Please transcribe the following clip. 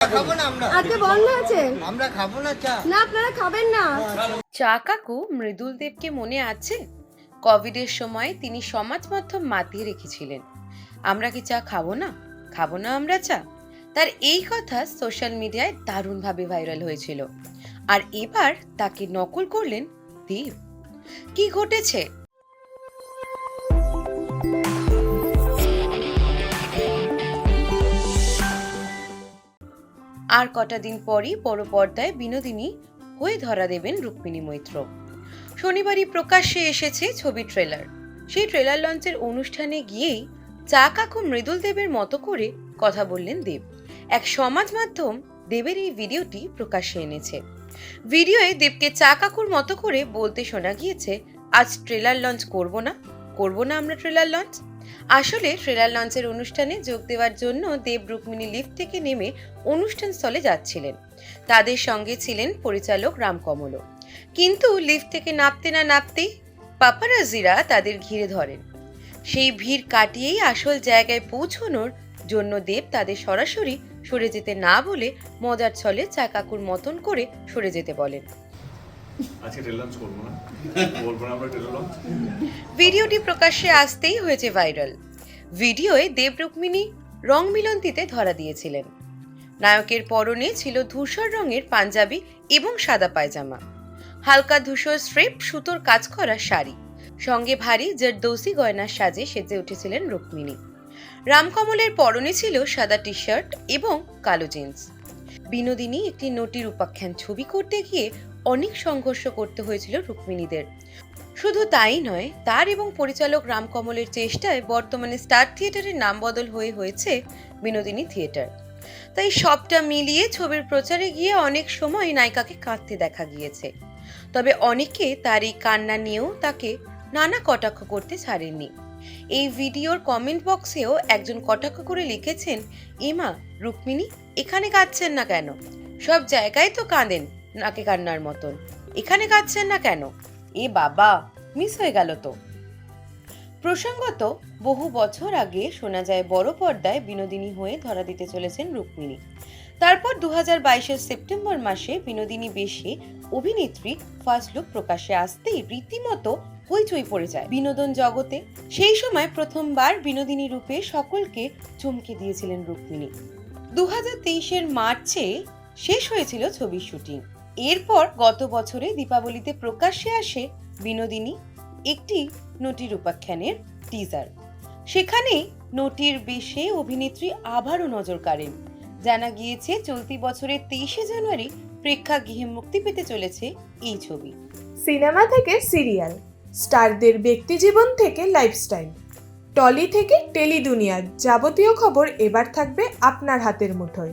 খাব না আমরা। আজকে বন্ধ আছে। আমরা খাব না চা। না আপনারা খাবেন না। চা কাকু মৃদুল দেবকে মনে আছে? কোভিডের সময় তিনি সমাজ মাধ্যম মাতিয়ে রেখেছিলেন। আমরা কি চা খাব না? খাব না আমরা চা? তার এই কথা সোশ্যাল মিডিয়ায় দারুণভাবে ভাইরাল হয়েছিল। আর এবার তাকে নকল করলেন দেব। কি ঘটেছে? আর কটা দিন পরই বড় পর্দায় বিনোদিনী হয়ে ধরা দেবেন রুক্মিণী মৈত্র। শনিবারই প্রকাশ্যে এসেছে ছবি ট্রেলার। সেই ট্রেলার লঞ্চের অনুষ্ঠানে গিয়েই চা কাকু মৃদুল দেবের মতো করে কথা বললেন দেব। এক সমাজ মাধ্যম দেবের এই ভিডিওটি প্রকাশ্যে এনেছে। ভিডিওয়ে দেবকে চা কাকুর মতো করে বলতে শোনা গিয়েছে, আজ ট্রেলার লঞ্চ করব না। করব না আমরা ট্রেলার লঞ্চ? আসলে ট্রেলার লঞ্চের অনুষ্ঠানে যোগ দেওয়ার জন্য দেব রুক্মিণী লিফট থেকে নেমে অনুষ্ঠান স্থলে যাচ্ছিলেন। তাদের সঙ্গে ছিলেন পরিচালক রামকমল। কিন্তু লিফট থেকে নামতে না নামতেই পাপারাজিরা তাদের ঘিরে ধরেন। সেই ভিড় কাটিয়েই আসল জায়গায় পৌঁছানোর জন্য দেব তাদের সরাসরি সরে যেতে না বলে মজার ছলে চাকাকুর মতন করে সরে যেতে বলেন। আজকে লঞ্চ করব না? বলব না আমরা লঞ্চ? ভিডিওটি প্রকাশ্যে আসতেই হয়েছে ভাইরাল ভিডিওয়ে দেব রুক্মিণী রং মিলন্তিতে ধরা দিয়েছিলেন। নায়কের পরনে ছিল ধূসর রঙের পাঞ্জাবি এবং সাদা পায়জামা। হালকা ধূসর স্ট্রেপ সুতোর কাজ করা শাড়ি। সঙ্গে ভারী জর্দৌসি গয়নার সাজে সেজে উঠেছিলেন রুক্মিণী। রামকমলের পরনে ছিল সাদা টি শার্ট এবং কালো জিন্স। বিনোদিনী একটি নটির উপাখ্যান ছবি করতে গিয়ে অনেক সংঘর্ষ করতে হয়েছিল রুক্মিণীদের। শুধু তাই নয়, তার এবং পরিচালক রামকমলের চেষ্টায় বর্তমানে স্টার থিয়েটারের নাম বদল হয়ে হয়েছে বিনোদিনী থিয়েটার। তাই সবটা মিলিয়ে ছবির প্রচারে গিয়ে অনেক সময় নায়িকাকে কাঁদতে দেখা গিয়েছে। তবে অনেকে তার এই কান্না নিয়েও তাকে নানা কটাক্ষ করতে ছাড়েননি। এই ভিডিওর কমেন্ট বক্সেও একজন কটাক্ষ করে লিখেছেন ইমা রুক্মিণী, এখানে কাঁদছেন না কেন? সব জায়গায় তো কাঁদেন নাকে কান্নার মতন। এখানে কাঁদছেন না কেন? এ বাবা মিস হয়ে গেল তো। প্রসঙ্গত, বহু বছর আগে শোনা যায় বড় পর্দায় বিনোদিনী হয়ে ধরা দিতে চলেছেন রুক্মিণী। তারপর দু হাজার সেপ্টেম্বর মাসে বিনোদিনী বেশে অভিনেত্রী ফার্স্ট লুক প্রকাশ্যে আসতেই রীতিমতো হইচই পড়ে যায় বিনোদন জগতে। সেই সময় প্রথমবার বিনোদিনী রূপে সকলকে চমকে দিয়েছিলেন রুক্মিণী। দু হাজার মার্চে শেষ হয়েছিল ছবির শুটিং। এরপর গত বছরে দীপাবলিতে প্রকাশ্যে আসে বিনোদিনী একটি নটির উপাখ্যানের টিজার সেখানে নটির বেশে অভিনেত্রী আবারও নজর কাড়েন। জানা গিয়েছে, চলতি বছরের তেইশে জানুয়ারি প্রেক্ষাগৃহে মুক্তি পেতে চলেছে এই ছবি। সিনেমা থেকে সিরিয়াল, স্টারদের ব্যক্তিজীবন থেকে লাইফস্টাইল টলি থেকে টেলি দুনিয়ার যাবতীয় খবর এবার থাকবে আপনার হাতের মুঠোয়।